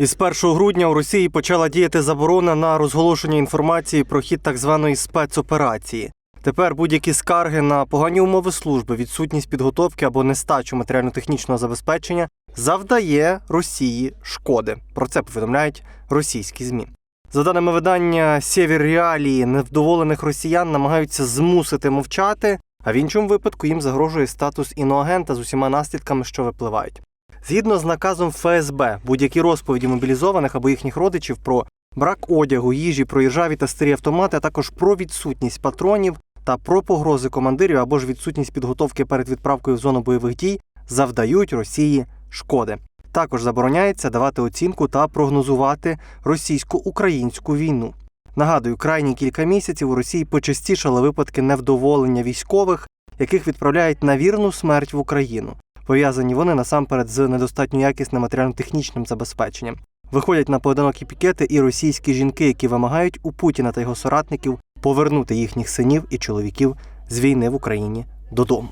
Із 1 грудня у Росії почала діяти заборона на розголошення інформації про хід так званої спецоперації. Тепер будь-які скарги на погані умови служби, відсутність підготовки або нестачу матеріально-технічного забезпечення завдає Росії шкоди. Про це повідомляють російські змі. За даними видання Сєвєр Реалії, невдоволених росіян намагаються змусити мовчати, а в іншому випадку їм загрожує статус іноагента з усіма наслідками, що випливають. Згідно з наказом ФСБ, будь-які розповіді мобілізованих або їхніх родичів про брак одягу, їжі, про іржаві та старі автомати, а також про відсутність патронів та про погрози командирів або ж відсутність підготовки перед відправкою в зону бойових дій завдають Росії шкоди. Також забороняється давати оцінку та прогнозувати російсько-українську війну. Нагадую, крайні кілька місяців у Росії почастішали випадки невдоволення військових, яких відправляють на вірну смерть в Україну. Пов'язані вони насамперед з недостатньо якісним матеріально-технічним забезпеченням. Виходять на поодинокі пікети і російські жінки, які вимагають у Путіна та його соратників повернути їхніх синів і чоловіків з війни в Україні додому.